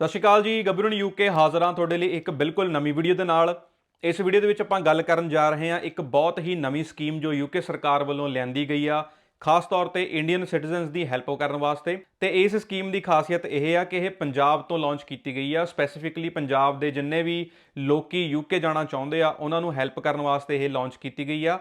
ਸਤਿ ਸ਼੍ਰੀ ਅਕਾਲ ਜੀ ਗੱਭਰੂਨ ਯੂਕੇ ਹਾਜ਼ਰ ਹਾਂ ਤੁਹਾਡੇ ਲਈ ਇੱਕ ਬਿਲਕੁਲ ਨਵੀਂ ਵੀਡੀਓ ਦੇ ਨਾਲ। ਇਸ ਵੀਡੀਓ ਦੇ ਵਿੱਚ ਆਪਾਂ ਗੱਲ ਕਰਨ ਜਾ ਰਹੇ ਹਾਂ ਇੱਕ ਬਹੁਤ ਹੀ ਨਵੀਂ ਸਕੀਮ ਜੋ ਯੂਕੇ ਸਰਕਾਰ ਵੱਲੋਂ ਲਿਆਂਦੀ ਗਈ ਆ, ਖਾਸ ਤੌਰ ਤੇ ਇੰਡੀਅਨ ਸਿਟੀਜ਼ਨਸ ਦੀ ਹੈਲਪ ਕਰਨ ਵਾਸਤੇ। ਤੇ ਇਸ ਸਕੀਮ ਦੀ ਖਾਸੀਅਤ ਇਹ ਆ ਕਿ ਇਹ ਪੰਜਾਬ ਤੋਂ ਲਾਂਚ ਕੀਤੀ ਗਈ ਆ। ਸਪੈਸੀਫਿਕਲੀ ਪੰਜਾਬ ਦੇ ਜਿੰਨੇ ਵੀ ਲੋਕੀ ਯੂਕੇ ਜਾਣਾ ਚਾਹੁੰਦੇ ਆ, ਉਹਨਾਂ ਨੂੰ ਹੈਲਪ ਕਰਨ ਵਾਸਤੇ ਇਹ ਲਾਂਚ ਕੀਤੀ ਗਈ ਆ।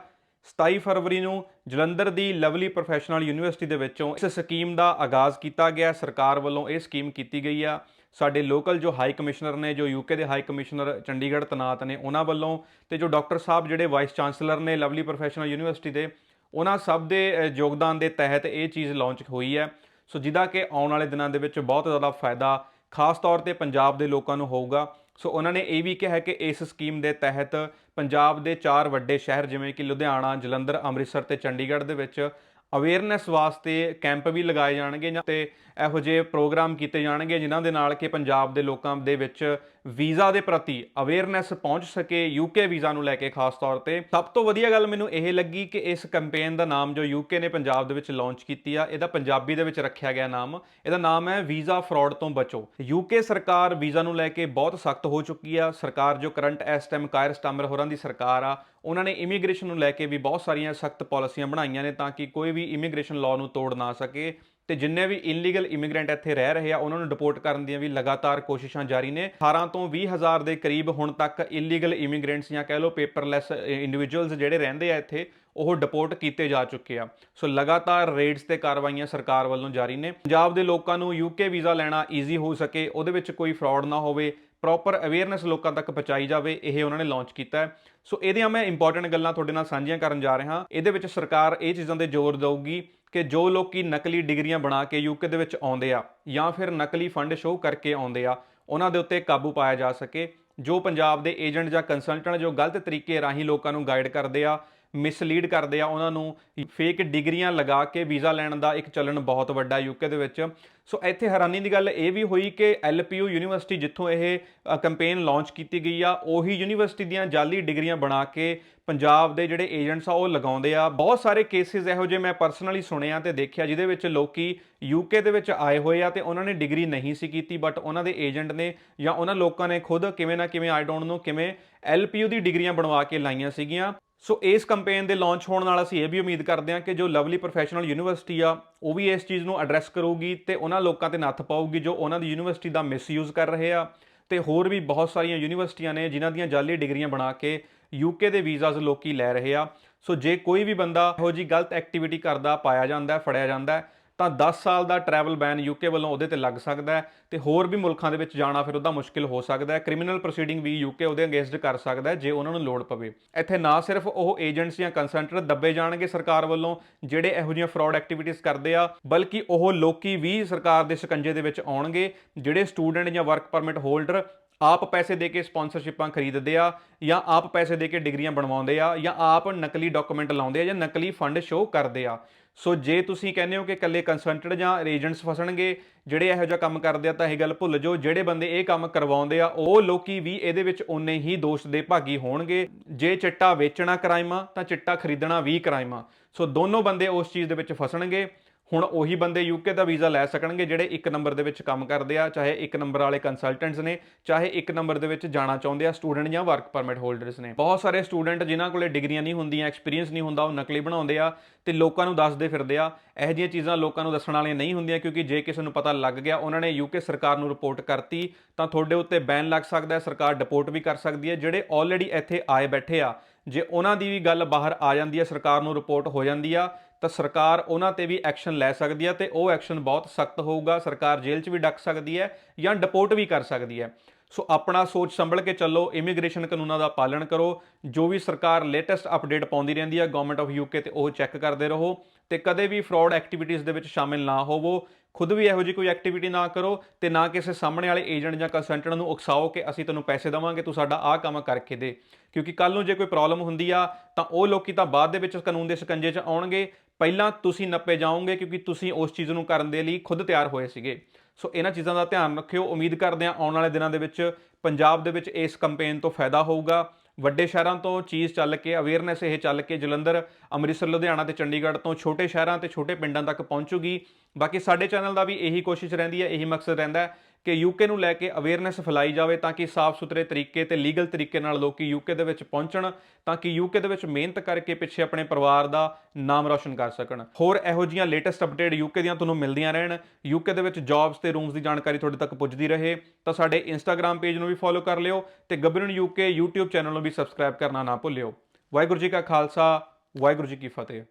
27 ਫਰਵਰੀ ਨੂੰ ਜਲੰਧਰ ਦੀ ਲਵਲੀ ਪ੍ਰੋਫੈਸ਼ਨਲ ਯੂਨੀਵਰਸਿਟੀ ਦੇ ਵਿੱਚੋਂ ਇਸ ਸਕੀਮ ਦਾ ਆਗਾਜ਼ ਕੀਤਾ ਗਿਆ। ਸਰਕਾਰ ਵੱਲੋਂ ਇਹ ਸਕੀਮ ਕੀਤੀ ਗਈ ਆ। ਸਾਡੇ ਲੋਕਲ ਜੋ ਹਾਈ ਕਮਿਸ਼ਨਰ ਨੇ, ਜੋ ਯੂਕੇ ਦੇ ਹਾਈ ਕਮਿਸ਼ਨਰ ਚੰਡੀਗੜ੍ਹ, ਤਨਾਤ ਨੇ, ਉਹਨਾਂ ਵੱਲੋਂ ਤੇ ਜੋ ਡਾਕਟਰ ਸਾਹਿਬ ਜਿਹੜੇ ਵਾਈਸ ਚਾਂਸਲਰ ਨੇ, ਲਵਲੀ ਪ੍ਰੋਫੈਸ਼ਨਲ ਯੂਨੀਵਰਸਿਟੀ ਦੇ, ਉਹਨਾਂ ਸਭ ਦੇ ਯੋਗਦਾਨ ਦੇ ਤਹਿਤ ਇਹ ਚੀਜ਼ ਲਾਂਚ ਹੋਈ ਹੈ। ਸੋ ਜਿਹਦਾ ਕਿ ਆਉਣ ਵਾਲੇ ਦਿਨਾਂ ਦੇ ਵਿੱਚ ਬਹੁਤ ਜ਼ਿਆਦਾ ਫਾਇਦਾ, ਖਾਸ ਤੌਰ ਤੇ ਪੰਜਾਬ ਦੇ ਲੋਕਾਂ ਨੂੰ ਹੋਊਗਾ। ਸੋ ਉਹਨਾਂ ਨੇ ਇਹ ਵੀ ਕਿਹਾ ਕਿ ਇਸ ਸਕੀਮ ਦੇ ਤਹਿਤ ਪੰਜਾਬ ਦੇ ਚਾਰ ਵੱਡੇ ਸ਼ਹਿਰ ਜਿਵੇਂ ਕਿ ਲੁਧਿਆਣਾ, ਜਲੰਧਰ, ਅੰਮ੍ਰਿਤਸਰ ਤੇ ਚੰਡੀਗੜ੍ਹ ਦੇ ਵਿੱਚ ਅਵੇਅਰਨੈਸ ਵਾਸਤੇ ਕੈਂਪ ਵੀ ਲਗਾਏ ਜਾਣਗੇ ਜਾਂ ਤੇ ਇਹੋ ਜਿਹੇ ਪ੍ਰੋਗਰਾਮ ਕੀਤੇ ਜਾਣਗੇ ਜਿਨ੍ਹਾਂ ਦੇ ਨਾਲ ਕਿ ਪੰਜਾਬ ਦੇ ਲੋਕਾਂ ਦੇ ਵਿੱਚ ਵੀਜ਼ਾ ਦੇ ਪ੍ਰਤੀ ਅਵੇਅਰਨੈਸ ਪਹੁੰਚ ਸਕੇ ਯੂਕੇ ਵੀਜ਼ਾ ਨੂੰ ਲੈ ਕੇ ਖਾਸ ਤੌਰ ਤੇ। ਸਭ ਤੋਂ ਵਧੀਆ ਗੱਲ ਮੈਨੂੰ ਇਹ ਲੱਗੀ ਕਿ ਇਸ ਕੈਂਪੇਨ ਦਾ ਨਾਮ ਜੋ ਯੂਕੇ ਨੇ ਪੰਜਾਬ ਦੇ ਵਿੱਚ ਲਾਂਚ ਕੀਤੀ ਆ, ਇਹਦਾ ਪੰਜਾਬੀ ਦੇ ਵਿੱਚ ਰੱਖਿਆ ਗਿਆ ਨਾਮ। ਇਹਦਾ ਨਾਮ ਹੈ ਵੀਜ਼ਾ ਫਰਾਡ ਤੋਂ ਬਚੋ। ਯੂਕੇ ਸਰਕਾਰ ਵੀਜ਼ਾ ਨੂੰ ਲੈ ਕੇ ਬਹੁਤ ਸਖਤ ਹੋ ਚੁੱਕੀ ਆ। ਸਰਕਾਰ ਜੋ ਕਰੰਟ ਇਸ ਟਾਈਮ ਕਾਇਰ ਸਟਾਮਰ ਹੋਰਾਂ ਦੀ ਸਰਕਾਰ ਆ, ਉਹਨਾਂ ਨੇ ਇਮੀਗ੍ਰੇਸ਼ਨ ਨੂੰ ਲੈ ਕੇ ਵੀ ਬਹੁਤ ਸਾਰੀਆਂ ਸਖਤ ਪਾਲਿਸੀਆਂ ਬਣਾਈਆਂ ਨੇ ਤਾਂ ਕਿ ਕੋਈ ਵੀ ਇਮੀਗ੍ਰੇਸ਼ਨ ਲਾਅ ਨੂੰ ਤੋੜ ਨਾ ਸਕੇ। ਤੇ ਜਿੰਨੇ ਵੀ ਇਨਲੀਗਲ ਇਮੀਗ੍ਰੈਂਟ ਇੱਥੇ ਰਹਿ ਰਹੇ ਆ, ਉਹਨਾਂ ਨੂੰ ਡਿਪੋਰਟ ਕਰਨ ਦੀਆਂ ਵੀ ਲਗਾਤਾਰ ਕੋਸ਼ਿਸ਼ਾਂ ਜਾਰੀ ਨੇ। 18 ਤੋਂ 20 ਹਜ਼ਾਰ ਦੇ ਕਰੀਬ ਹੁਣ ਤੱਕ ਇਲੀਗਲ ਇਮੀਗ੍ਰੈਂਟਸ ਜਾਂ ਕਹਿ ਲਓ ਪੇਪਰਲੈਸ ਇੰਡੀਵਿਜੂਅਲਸ ਜਿਹੜੇ ਰਹਿੰਦੇ ਆ ਇੱਥੇ, ਉਹ ਡਿਪੋਰਟ ਕੀਤੇ ਜਾ ਚੁੱਕੇ ਆ। ਸੋ ਲਗਾਤਾਰ ਰੇਡਸ ਤੇ ਕਾਰਵਾਈਆਂ ਸਰਕਾਰ ਵੱਲੋਂ ਜਾਰੀ ਨੇ। ਪੰਜਾਬ ਦੇ ਲੋਕਾਂ ਨੂੰ ਯੂਕੇ ਵੀਜ਼ਾ ਲੈਣਾ ਈਜ਼ੀ ਹੋ ਸਕੇ, ਉਹਦੇ ਵਿੱਚ ਕੋਈ ਫਰਾਡ ਨਾ ਹੋਵੇ। ਪ੍ਰੋਪਰ ਅਵੇਅਰਨੈਸ ਲੋਕਾਂ ਤੱਕ ਪਹੁੰਚਾਈ ਜਾਵੇ, ਇਹ ਉਹਨਾਂ ਨੇ ਲਾਂਚ ਕੀਤਾ ਹੈ। ਸੋ ਇਹਦੀਆਂ ਮੈਂ ਇੰਪੋਰਟੈਂਟ ਗੱਲਾਂ ਤੁਹਾਡੇ ਨਾਲ ਸਾਂਝੀਆਂ ਕਰਨ ਜਾ ਰਿਹਾ ਇਹਦੇ ਵਿੱਚ ਸਰਕਾਰ ਇਹ ਚੀਜ਼ਾਂ ਤੇ ਜ਼ੋਰ ਦੇਊਗੀ ਕਿ ਜੋ ਲੋਕੀ ਨਕਲੀ ਡਿਗਰੀਆਂ ਬਣਾ ਕੇ ਯੂਕੇ ਦੇ ਵਿੱਚ ਆਉਂਦੇ ਆ ਜਾਂ ਫਿਰ ਨਕਲੀ ਫੰਡ ਸ਼ੋਅ ਕਰਕੇ ਆਉਂਦੇ ਆ, ਉਹਨਾਂ ਦੇ ਉੱਤੇ ਕਾਬੂ ਪਾਇਆ ਜਾ ਸਕੇ। ਜੋ ਪੰਜਾਬ ਦੇ ਏਜੰਟ ਜਾਂ ਕੰਸਲਟੈਂਟ ਜੋ ਗਲਤ ਤਰੀਕੇ ਰਾਹੀਂ ਲੋਕਾਂ ਨੂੰ ਗਾਈਡ ਕਰਦੇ ਆ ਮਿਸਲੀਡ ਕਰਦੇ ਆ ਉਹਨਾਂ ਨੂੰ। ਫੇਕ ਡਿਗਰੀਆਂ ਲਗਾ ਕੇ ਵੀਜ਼ਾ ਲੈਣ ਦਾ ਇੱਕ ਚੱਲਣ ਬਹੁਤ ਵੱਡਾ ਯੂਕੇ ਦੇ ਵਿੱਚ। ਸੋ ਇੱਥੇ ਹੈਰਾਨੀ ਦੀ ਗੱਲ ਇਹ ਵੀ ਹੋਈ ਕਿ ਐਲਪੀਯੂ ਯੂਨੀਵਰਸਿਟੀ ਜਿੱਥੋਂ ਇਹ ਕੈਂਪੇਨ ਲਾਂਚ ਕੀਤੀ ਗਈ ਆ, ਉਹੀ ਯੂਨੀਵਰਸਿਟੀ ਦੀਆਂ ਜਾਲੀ ਡਿਗਰੀਆਂ ਬਣਾ ਕੇ ਪੰਜਾਬ ਦੇ ਜਿਹੜੇ ਏਜੰਟਸ ਆ ਉਹ ਲਗਾਉਂਦੇ ਆ। ਬਹੁਤ ਸਾਰੇ ਕੇਸਿਸ ਇਹੋ ਜਿਹੇ ਮੈਂ ਪਰਸਨਲੀ ਸੁਣਿਆ ਤੇ ਦੇਖਿਆ ਜਿਹਦੇ ਵਿੱਚ ਲੋਕੀ ਯੂਕੇ ਦੇ ਵਿੱਚ ਆਏ ਹੋਏ ਆ ਤੇ ਉਹਨਾਂ ਨੇ ਡਿਗਰੀ ਨਹੀਂ ਸੀ ਕੀਤੀ ਬਟ ਉਹਨਾਂ ਦੇ ਏਜੰਟ ਨੇ ਜਾਂ ਉਹਨਾਂ ਲੋਕਾਂ ਨੇ ਖੁਦ ਕਿਵੇਂ ਨਾ ਕਿਵੇਂ ਆਈ ਡੋਨਟ ਨੋ ਕਿਵੇਂ ਐਲਪੀਯੂ ਦੀ ਡਿਗਰੀਆਂ ਬਣਵਾ ਕੇ ਲਾਈਆਂ ਸੀਗੀਆਂ। ਸੋ ਇਸ ਕੈਂਪੇਨ ਦੇ ਲਾਂਚ ਹੋਣ ਨਾਲ ਅਸੀਂ ਇਹ ਵੀ ਉਮੀਦ ਕਰਦੇ ਹਾਂ ਕਿ ਜੋ ਲਵਲੀ ਪ੍ਰੋਫੈਸ਼ਨਲ ਯੂਨੀਵਰਸਿਟੀ ਆ, ਉਹ ਵੀ ਇਸ ਚੀਜ਼ ਨੂੰ ਐਡਰੈਸ ਕਰੂਗੀ ਤੇ ਉਹਨਾਂ ਲੋਕਾਂ ਤੇ ਨੱਥ ਪਾਊਗੀ ਜੋ ਉਹਨਾਂ ਦੀ ਯੂਨੀਵਰਸਿਟੀ ਦਾ ਮਿਸਯੂਜ਼ ਕਰ ਰਹੇ ਆ। ਤੇ ਹੋਰ ਵੀ ਬਹੁਤ ਸਾਰੀਆਂ ਯੂਨੀਵਰਸਿਟੀਆਂ ਨੇ ਜਿਨ੍ਹਾਂ ਦੀਆਂ ਜਾਲੀ ਡਿਗਰੀਆਂ ਬਣਾ ਕੇ ਯੂਕੇ ਦੇ ਵੀਜ਼ਾਸ ਲੋਕੀ ਲੈ ਰਹੇ ਆ। ਸੋ ਜੇ ਕੋਈ ਵੀ ਬੰਦਾ ਇਹੋ ਜੀ ਗਲਤ ਐਕਟੀਵਿਟੀ ਕਰਦਾ, ਪਾਇਆ ਜਾਂਦਾ, ਫੜਿਆ ਜਾਂਦਾ ਤਾਂ 10 ਸਾਲ ਦਾ ਟਰੈਵਲ ਬੈਨ ਯੂਕੇ ਵੱਲੋਂ ਉਹਦੇ ਤੇ ਲੱਗ ਸਕਦਾ ਹੈ ਤੇ ਹੋਰ ਵੀ ਮੁਲਕਾਂ ਦੇ ਵਿੱਚ ਜਾਣਾ ਫਿਰ ਉਹਦਾ ਮੁਸ਼ਕਿਲ ਹੋ ਸਕਦਾ ਹੈ। ਕ੍ਰਿਮੀਨਲ ਪ੍ਰੋਸੀਡਿੰਗ ਵੀ ਯੂਕੇ ਉਹਦੇ ਅਗੇਂਸਟ ਕਰ ਸਕਦਾ ਹੈ ਜੇ ਉਹਨਾਂ ਨੂੰ ਲੋੜ ਪਵੇ। ਇੱਥੇ ਨਾ ਸਿਰਫ ਉਹ ਏਜੰਟਸ ਜਾਂ ਕੰਸਲਟੈਂਟ ਦੱਬੇ ਜਾਣਗੇ ਸਰਕਾਰ ਵੱਲੋਂ ਜਿਹੜੇ ਇਹੋ ਜਿਹੀਆਂ ਫਰਾਡ ਐਕਟੀਵਿਟੀਜ਼ ਕਰਦੇ ਆ, ਬਲਕਿ ਉਹ ਲੋਕੀ ਵੀ ਸਰਕਾਰ ਦੇ ਸ਼ਿਕੰਜੇ ਦੇ ਵਿੱਚ ਆਉਣਗੇ, ਜਿਹੜੇ ਸਟੂਡੈਂਟ ਜਾਂ ਵਰਕ ਪਰਮਿਟ ਹੋਲਡਰ ਆਪ ਪੈਸੇ ਦੇ ਕੇ ਸਪਾਂਸਰਸ਼ਿਪਾਂ ਖਰੀਦਦੇ ਆ ਜਾਂ ਆਪ ਪੈਸੇ ਦੇ ਕੇ ਡਿਗਰੀਆਂ ਬਣਵਾਉਂਦੇ ਆ ਜਾਂ ਆਪ ਨਕਲੀ ਡਾਕੂਮੈਂਟ ਲਾਉਂਦੇ ਆ ਜਾਂ ਨਕਲੀ ਫੰਡ ਸ਼ੋਅ ਕਰਦੇ ਆ। ਸੋ ਜੇ ਤੁਸੀਂ ਕਹਿੰਦੇ ਹੋ ਕਿ ਇਕੱਲੇ ਕੰਸਲਟੈਂਟ ਜਾਂ ਏਜੰਟਸ ਫਸਣਗੇ, ਜਿਹੜੇ ਇਹੋ ਜਿਹਾ ਕੰਮ ਕਰਦੇ ਆ, ਤਾਂ ਇਹ ਗੱਲ ਭੁੱਲ ਜਾਓ। ਜਿਹੜੇ ਬੰਦੇ ਇਹ ਕੰਮ ਕਰਵਾਉਂਦੇ ਆ, ਉਹ ਲੋਕੀ ਵੀ ਇਹਦੇ ਵਿੱਚ ਉਨੇ ਹੀ ਦੋਸ਼ ਦੇ ਭਾਗੀ ਹੋਣਗੇ। ਜੇ ਚਿੱਟਾ ਵੇਚਣਾ ਕ੍ਰਾਈਮ ਆ ਤਾਂ ਚਿੱਟਾ ਖਰੀਦਣਾ ਵੀ ਕ੍ਰਾਈਮ। ਆ ਸੋ ਦੋਨੋਂ ਬੰਦੇ ਉਸ ਚੀਜ਼ ਦੇ ਵਿੱਚ ਫਸਣਗੇ। ਹੁਣ ਉਹੀ ਬੰਦੇ ਯੂਕੇ ਦਾ ਵੀਜ਼ਾ ਲੈ ਸਕਣਗੇ ਜਿਹੜੇ ਇੱਕ ਨੰਬਰ ਦੇ ਵਿੱਚ ਕੰਮ ਕਰਦੇ ਆ, ਚਾਹੇ ਇੱਕ ਨੰਬਰ ਵਾਲੇ ਕੰਸਲਟੈਂਟਸ ਨੇ, ਚਾਹੇ ਇੱਕ ਨੰਬਰ ਦੇ ਵਿੱਚ ਜਾਣਾ ਚਾਹੁੰਦੇ ਆ ਸਟੂਡੈਂਟ ਜਾਂ ਵਰਕ ਪਰਮਿਟ ਹੋਲਡਰਸ ਨੇ। ਬਹੁਤ ਸਾਰੇ ਸਟੂਡੈਂਟ ਜਿਨ੍ਹਾਂ ਕੋਲੇ ਡਿਗਰੀਆਂ ਨਹੀਂ ਹੁੰਦੀਆਂ ਐਕਸਪੀਰੀਅੰਸ ਨਹੀਂ ਹੁੰਦਾ, ਉਹ ਨਕਲੀ ਬਣਾਉਂਦੇ ਆ ਤੇ ਲੋਕਾਂ ਨੂੰ ਦੱਸਦੇ ਫਿਰਦੇ ਆ। ਇਹੋ ਜਿਹੀਆਂ ਚੀਜ਼ਾਂ ਲੋਕਾਂ ਨੂੰ ਦੱਸਣ ਵਾਲੀਆਂ ਨਹੀਂ ਹੁੰਦੀਆਂ ਕਿਉਂਕਿ ਜੇ ਕਿਸੇ ਨੂੰ ਪਤਾ ਲੱਗ ਗਿਆ, ਉਹਨਾਂ ਨੇ ਯੂਕੇ ਸਰਕਾਰ ਨੂੰ ਰਿਪੋਰਟ ਕਰਤੀ, ਤਾਂ ਤੁਹਾਡੇ ਉੱਤੇ ਬੈਨ ਲੱਗ ਸਕਦਾ ਹੈ, ਸਰਕਾਰ ਡਿਪੋਰਟ ਵੀ ਕਰ ਸਕਦੀ ਹੈ। ਜਿਹੜੇ ਆਲਰੇਡੀ ਇੱਥੇ ਆਏ ਬੈਠੇ ਆ, ਜੇ ਉਹਨਾਂ ਦੀ ਵੀ ਗੱਲ ਬਾਹਰ ਆ ਜਾਂਦੀ ਹੈ, ਸਰਕਾਰ ਨੂੰ ਰਿਪੋਰਟ ਹੋ ਜਾਂਦੀ ਆ ਤਾਂ ਸਰਕਾਰ ਉਹਨਾਂ ਤੇ ਵੀ ਐਕਸ਼ਨ ਲੈ ਸਕਦੀ ਹੈ ਤੇ ਉਹ ਐਕਸ਼ਨ ਬਹੁਤ ਸਖਤ ਹੋਊਗਾ। ਸਰਕਾਰ ਜੇਲ੍ਹ 'ਚ ਵੀ ਡੱਕ ਸਕਦੀ ਹੈ ਜਾਂ ਡਿਪੋਰਟ ਵੀ ਕਰ ਸਕਦੀ ਹੈ। ਸੋ ਆਪਣਾ ਸੋਚ ਸੰਭਲ ਕੇ ਚੱਲੋ, ਇਮੀਗ੍ਰੇਸ਼ਨ ਕਾਨੂੰਨਾਂ ਦਾ ਪਾਲਣ ਕਰੋ। ਜੋ ਵੀ ਸਰਕਾਰ ਲੇਟੈਸਟ ਅਪਡੇਟ ਪਾਉਂਦੀ ਰਹਿੰਦੀ ਹੈ ਗਵਰਨਮੈਂਟ ਆਫ ਯੂਕੇ ਤੇ ਉਹ ਚੈੱਕ ਕਰਦੇ ਰਹੋ ਤੇ ਕਦੇ ਵੀ ਫਰਾਡ ਐਕਟੀਵਿਟੀਜ਼ ਦੇ ਵਿੱਚ ਸ਼ਾਮਿਲ ਨਾ ਹੋਵੋ। ਖੁਦ ਵੀ ਇਹੋ ਜਿਹੀ ਕੋਈ ਐਕਟੀਵਿਟੀ ਨਾ ਕਰੋ ਤੇ ਨਾ ਕਿਸੇ ਸਾਹਮਣੇ ਵਾਲੇ ਏਜੰਟ ਜਾਂ ਕੰਸਲਟੈਂਟ ਨੂੰ ਉਕਸਾਓ ਕਿ ਅਸੀਂ ਤੈਨੂੰ ਪੈਸੇ ਦੇਵਾਂਗੇ, ਤੂੰ ਸਾਡਾ ਆਹ ਕੰਮ ਕਰਕੇ ਦੇ। ਕਿਉਂਕਿ ਕੱਲ ਨੂੰ ਜੇ ਕੋਈ ਪ੍ਰੋਬਲਮ ਹੁੰਦੀ ਆ, ਤਾਂ ਉਹ ਲੋਕੀ ਤਾਂ ਬਾਅਦ ਦੇ ਵਿੱਚ ਕਾਨੂੰਨ ਦੇ ਸਕੰਜੇ 'ਚ ਆਉਣਗੇ। ਪਹਿਲਾਂ ਤੁਸੀਂ ਨੱਪੇ ਜਾਓਗੇ ਕਿਉਂਕਿ ਤੁਸੀਂ ਉਸ ਚੀਜ਼ ਨੂੰ ਕਰਨ ਦੇ ਲਈ ਖੁਦ ਤਿਆਰ ਹੋਏ ਸੀਗੇ। ਸੋ ਇਹਨਾਂ ਚੀਜ਼ਾਂ ਦਾ ਧਿਆਨ ਰੱਖਿਓ। ਉਮੀਦ ਕਰਦੇ ਹਾਂ ਆਉਣ ਵਾਲੇ ਦਿਨਾਂ ਦੇ ਵਿੱਚ ਪੰਜਾਬ ਦੇ ਵਿੱਚ ਇਸ ਕੈਂਪੇਨ ਤੋਂ ਫਾਇਦਾ ਹੋਊਗਾ। ਵੱਡੇ ਸ਼ਹਿਰਾਂ ਤੋਂ ਚੀਜ਼ ਚੱਲ ਕੇ ਅਵੇਅਰਨੈਸ ਇਹ ਚੱਲ ਕੇ ਜਲੰਧਰ, ਅੰਮ੍ਰਿਤਸਰ, ਲੁਧਿਆਣਾ ਤੇ ਚੰਡੀਗੜ੍ਹ ਤੋਂ ਛੋਟੇ ਸ਼ਹਿਰਾਂ ਤੇ ਛੋਟੇ ਪਿੰਡਾਂ ਤੱਕ ਪਹੁੰਚੂਗੀ। ਬਾਕੀ ਸਾਡੇ ਚੈਨਲ ਦਾ ਵੀ ਇਹੀ ਕੋਸ਼ਿਸ਼ ਰਹਿੰਦੀ ਹੈ, ਇਹੀ ਮਕਸਦ ਰਹਿੰਦਾ ਹੈ ਕਿ ਯੂਕੇ ਨੂੰ ਲੈ ਕੇ ਅਵੇਅਰਨੈਸ ਫੈਲਾਈ ਜਾਵੇ ਤਾਂ ਕਿ ਸਾਫ਼ ਸੁਥਰੇ ਤਰੀਕੇ ਤੇ ਲੀਗਲ ਤਰੀਕੇ ਨਾਲ ਲੋਕੀ ਯੂਕੇ ਦੇ ਵਿੱਚ ਪਹੁੰਚਣ, ਤਾਂ ਕਿ ਯੂਕੇ ਦੇ ਵਿੱਚ ਮਿਹਨਤ ਕਰਕੇ ਪਿੱਛੇ ਆਪਣੇ ਪਰਿਵਾਰ ਦਾ ਨਾਮ ਰੌਸ਼ਨ ਕਰ ਸਕਣ। ਹੋਰ ਇਹੋ ਜੀਆਂ ਲੇਟੈਸਟ ਅਪਡੇਟ ਯੂਕੇ ਦੀਆਂ ਤੁਹਾਨੂੰ ਮਿਲਦੀਆਂ ਰਹਿਣ। ਯੂਕੇ ਦੇ ਵਿੱਚ ਜੌਬਸ ਤੇ ਰੂਮਸ ਦੀ ਜਾਣਕਾਰੀ ਤੁਹਾਡੇ ਤੱਕ ਪੁੱਜਦੀ ਰਹੇ, ਤਾਂ ਸਾਡੇ ਇੰਸਟਾਗ੍ਰam ਪੇਜ ਨੂੰ ਵੀ ਫੋਲੋ ਕਰ ਲਿਓ ਤੇ ਗੱਬਰਨ ਯੂਕੇ YouTube ਚੈਨਲ ਨੂੰ ਵੀ ਸਬਸਕ੍ਰਾਈਬ ਕਰਨਾ ਨਾ ਭੁੱਲਿਓ। ਵਾਹਿਗੁਰੂ ਜੀ ਕਾ ਖਾਲਸਾ, ਵਾਹਿਗੁਰੂ ਜੀ ਕੀ ਫਤਿਹ।